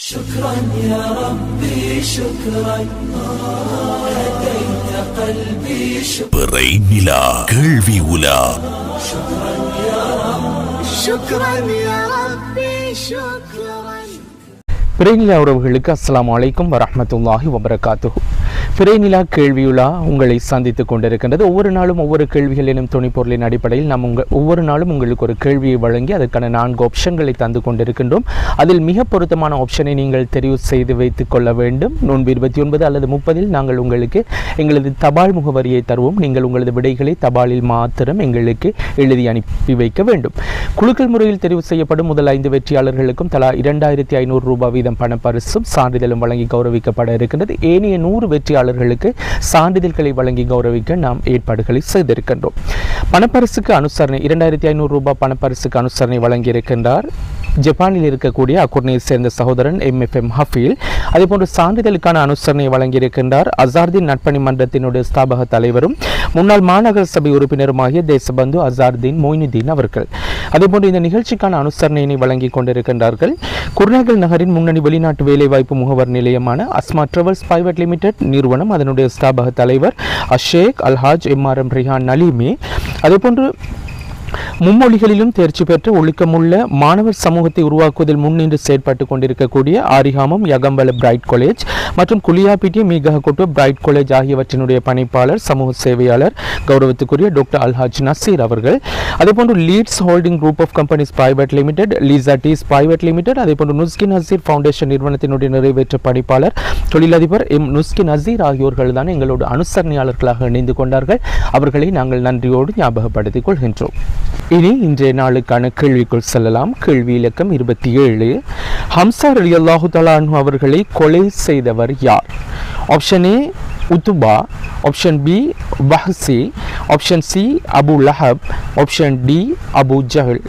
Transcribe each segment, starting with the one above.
شكرا يا ربي شكرا هديت قلبي شكرا பிறை நிலா கேள்வி உலா شكرا يا ربي شكرا பிறைநிலா உறவுகளுக்கு அஸ்ஸலாமு அலைக்கும் வரஹ்மத்துல்லாஹி வபரகாத்துஹு பிறைநிலா கேள்வியுலா உங்களை சந்தித்துக் கொண்டிருக்கின்றது. ஒவ்வொரு நாளும் ஒவ்வொரு கேள்விகள் எனும் துணிப்பொருளின் அடிப்படையில் நாம் உங்கள் ஒவ்வொரு நாளும் உங்களுக்கு ஒரு கேள்வியை வழங்கி அதற்கான நான்கு ஆப்ஷன்களை தந்து கொண்டிருக்கின்றோம். அதில் மிக பொருத்தமான ஆப்ஷனை நீங்கள் தெரிவு செய்து வைத்துக் கொள்ள வேண்டும். நோன்பு இருபத்தி ஒன்பது அல்லது முப்பதில் நாங்கள் உங்களுக்கு எங்களது தபால் முகவரியை தருவோம். நீங்கள் உங்களது விடைகளை தபாலில் மாத்திரம் எங்களுக்கு எழுதி அனுப்பி வைக்க வேண்டும். குலுக்கல் முறையில் தெரிவு செய்யப்படும் முதல் ஐந்து வெற்றியாளர்களுக்கும் தலா இரண்டாயிரத்தி ஐநூறு ரூபாய் வீதம் பணப்பரிசும் சான்றிதழும் வழங்கி கௌரவிக்கப்பட இருக்கின்றது. ஏனைய நூறு வெற்றி வெற்றியாளர்களுக்கு சான்றிதழ்களை வழங்கி கௌரவிக்க நாம் ஏற்பாடுகளை செய்திருக்கின்றோம். பணப்பரிசுக்கு அனுசரணை இரண்டாயிரத்தி ஐநூறு ரூபாய் பணப்பரிசுக்கு அனுசரணை வழங்கியிருக்கின்றார். ஜப்பானில் இருக்கக்கூடிய அக்குர்னையை சேர்ந்த சகோதரன் எம் எஃப் எம் ஹஃபீல் அதேபோன்று சான்றிதழுக்கான அனுசரணை வழங்கியிருக்கின்றார். அசார்தீன் நட்பணி மன்றத்தினுடைய ஸ்தாபக தலைவரும் முன்னாள் மாநகர சபை உறுப்பினருமாகிய தேசபந்து அசார்தீன் மொய்னுதீன் அவர்கள். அதேபோன்று இந்த நிகழ்ச்சிக்கான அனுசரணையினை வழங்கி கொண்டிருக்கின்றார்கள். குருநாகல் நகரின் முன்னணி வெளிநாட்டு வேலைவாய்ப்பு முகவர் நிலையமான அஸ்மா டிராவல்ஸ் பிரைவேட் லிமிடெட் நிறுவனம் அதனுடைய ஸ்தாபக தலைவர் Ashsheikh Alhaj M R M Rihan Naleemi அதேபோன்று மும்மொழிகளிலும் தேர்ச்சி பெற்று ஒழுக்கமுள்ள மாணவர் சமூகத்தை உருவாக்குவதில் முன்னின்று செயற்பட்டு கொண்டிருக்கக்கூடிய ஆரிகாமம் யகம்பல பிரைட் காலேஜ் மற்றும் குலியாபிட்டி மீகஹகோட்டு பிரைட் காலேஜ் ஆகியவற்றினுடைய பணிப்பாளர் சமூக சேவையாளர் கௌரவத்துக்குரிய டாக்டர் அல்ஹாஜ் நசீர் அவர்கள். அதேபோன்று Leads holding group of companies private limited Lisa டீஸ் பிரைவேட் லிமிடெட் அதேபோன்று நுஸ்கின் நசீர் ஃபவுண்டேஷன் நிறுவனத்தினுடைய நிறைவேற்ற பணிப்பாளர் தொழிலதிபர் எம் நுஸ்கின் நசீர் ஆகியோர்கள் தான் எங்களோட அனுசரணையாளர்களாக இணைந்து கொண்டார்கள். அவர்களை நாங்கள் நன்றியோடு ஞாபகப்படுத்திக் கொள்கின்றோம். இனி இன்றைய நாளுக்கான கேள்விக்குள் செல்லலாம். கேள்வி இலக்கம் இருபத்தி ஏழு. ஹம்சார் அலி அல்லாஹு தலானு அவர்களை கொலை செய்தவர் யார்? Option A Utbah. Option B பஹ்சி option C Abu Lahab. Option D Abu Jahl.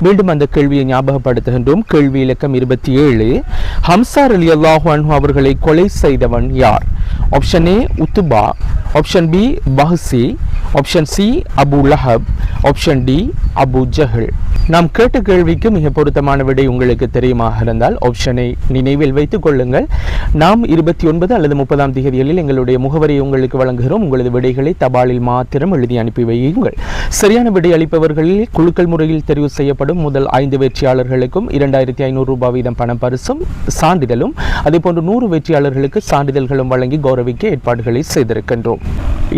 மீண்டும் அந்த கேள்வியை ஞாபகப்படுத்துகின்றோம். கேள்வி இலக்கம் இருபத்தி ஏழு. ஹம்சார் அலி அல்லாஹு அன்ஹு அவர்களை கொலை செய்தவன் யார்? Option A Utbah. Option B பஹ்சி option C Abu Lahab. Option D Abu Jahl நாம் கேட்ட கேள்விக்கு மிக பொருத்தமான விடை உங்களுக்கு தெரியுமாக இருந்தால் ஆப்ஷனை நினைவில் வைத்துக் கொள்ளுங்கள். நாம் இருபத்தி ஒன்பது அல்லது முப்பதாம் தேதிகளில் எங்களுடைய முகவரியை உங்களுக்கு வழங்குகிறோம். உங்களது விடைகளை தபாலில் மாத்திரம் எழுதி அனுப்பி வையுங்கள். சரியான விடை அளிப்பவர்களில் குழுக்கள் முறையில் தெரிவு செய்யப்படும் முதல் ஐந்து வெற்றியாளர்களுக்கும் இரண்டாயிரத்தி ஐநூறு ரூபாய் வீதம் பணம் பரிசும் சான்றிதழும் அதேபோன்று நூறு வெற்றியாளர்களுக்கு சான்றிதழ்களும் வழங்கி கௌரவிக்க ஏற்பாடுகளை செய்திருக்கின்றோம்.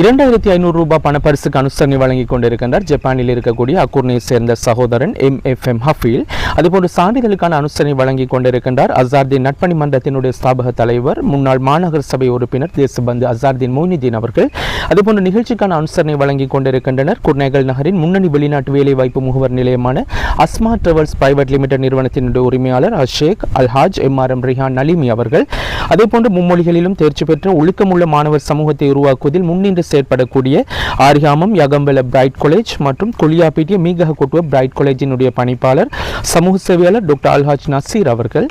இரண்டாயிரத்தி ஐநூறு ரூபாய் பணப்பரிசுக்கு அனுசரணை வழங்கி கொண்டிருக்கின்றார். ஜப்பானில் இருக்கக்கூடிய அக்கூர்னை சேர்ந்த சகோதரன் எம் எஃப் எம் ஹஃபீல். அதுபோன்று சான்றிதழுக்கான அனுசரணை வழங்கி கொண்டிருக்கின்றார் அசார்தீன் நட்பணி மன்றத்தினுடைய ஸ்தாபக தலைவர் முன்னாள் மாநகர சபை உறுப்பினர் தேசபந்து அசார்தீன் மொய்னுதீன் அவர்கள். அதுபோன்ற நிகழ்ச்சிக்கான அனுசரணை வழங்கி கொண்டிருக்கின்றனர் குர்நேகல் நகரின் முன்னணி வெளிநாட்டு வேலைவாய்ப்பு முகவர் நிலையமான அஸ்மா டிராவல்ஸ் பிரைவேட் லிமிடெட் நிறுவனத்தினுடைய உரிமையாளர் Ashsheikh Alhaj M R M Rihan Naleemi அவர்கள். அதேபோன்று மும்மொழிகளிலும் தேர்ச்சி பெற்ற ஒழுக்கமுள்ள மாணவர் சமூகத்தை உருவாக்குவதில் முன்னின்று செயற்படக்கூடிய ஆரியாமம் யகம்பல பிரைட் காலேஜ் மற்றும் குளியாப்பீட்டிய மீகக கொட்டுவ பிரைட் காலேஜ் காலேஜினுடைய பணிப்பாளர் சமூக சேவையாளர் டாக்டர் அல்ஹாஜ் நசீர் அவர்கள்.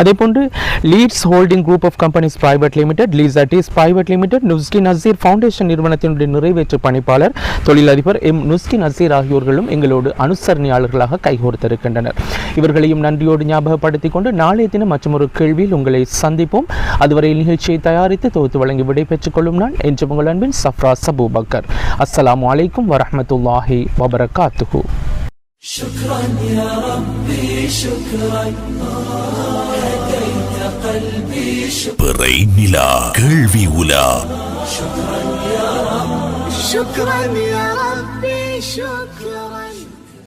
அதேபோன்று Leads holding group of companies private limited lease அட்டிஸ் private limited Nuski Naseer foundation நிறுவனத்தினுடைய நிறைவேற்று பணிப்பாளர் தொழிலதிபர் எம். நுஸ்கி நசீர் ஆகியோர்களும் எங்களோடு அனுசரணையாளர்களாக கைகோர்த்திருக்கின்றனர். இவர்களையும் நன்றியோடு ஞாபகப்படுத்தி கொண்டு நாளைய தினம் மற்றும் ஒரு கேள்வியில் உங்களை சந்திப்போம். அதுவரை நிகழ்ச்சியை தயாரித்து தொகுத்து வழங்கி விடைபெற்றுக் கொள்ளும் நான் என்று உங்கள் அன்பின் சஃப்ரா சபூபக்கர். அஸ்லாம் அலைக்கும் வரமத்துல்லாஹி வபரகாத்துஹு. شكرا يا ربي شكرا هديت قلبي شكرا பிறை நிலா கேள்வி உலா شكرا يا ربي شكرا